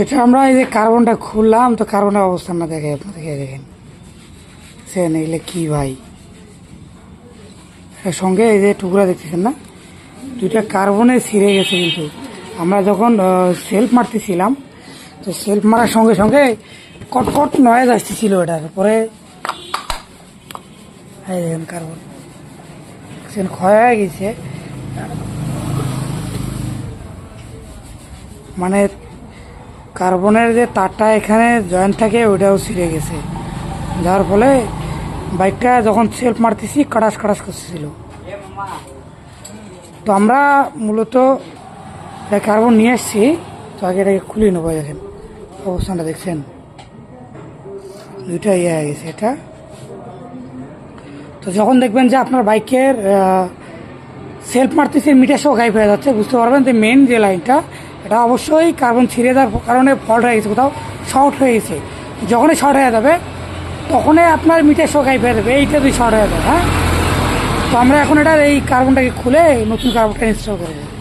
এটা আমরা এই যে কার্বনটা খুললাম, তো কার্বনের অবস্থা না দেখে আপনাদেরকে দেখেন। সে নিলে কি ভাই? সঙ্গে এই যে টুকরা দেখতেছেন না? দুইটা কার্বনে ছিঁড়ে গেছে কিন্তু। আমরা যখন সেলফ মারতেছিলাম, তো সেলফ মারার সঙ্গে সঙ্গে কটকট নয়েজ আসতেছিল এটার। পরে এই দেখেন কার্বন। দেখছেন ক্ষয় হয়ে গেছে। মানে কার্বনের যে তারটা এখানে জয়েন্ট থাকে, ওইটাও ছিঁড়ে গেছে। যার ফলে বাইকটা যখন সেলফ মারতেছি, কাটাস কাটাস করতেছিল। তো আমরা মূলত কার্বন নিয়ে এসছি তো আগে এটাকে খুলে নেব, দেখেন। অবস্থানটা দেখছেন? দুইটা ইয়ে হয়ে গেছে এটা। তো যখন দেখবেন যে আপনার বাইকের সেলফ মারতেছে, মিটার সহ গাইব হয়ে যাচ্ছে, বুঝতে পারবেন যে মেন যে লাইনটা এটা অবশ্যই কার্বন ছিঁড়ে দেওয়ার কারণে ফল্ট হয়ে গেছে, কোথাও শর্ট হয়ে গেছে। যখনই শর্ট হয়ে যাবে, তখনই আপনার মিটার শোকাই দেবে যাবে এইটা দুই শর্ট হয়ে যাবে হ্যাঁ? তো আমরা এখন এটার এই কার্বনটাকে খুলে নতুন কার্বনটা ইনস্টল করব।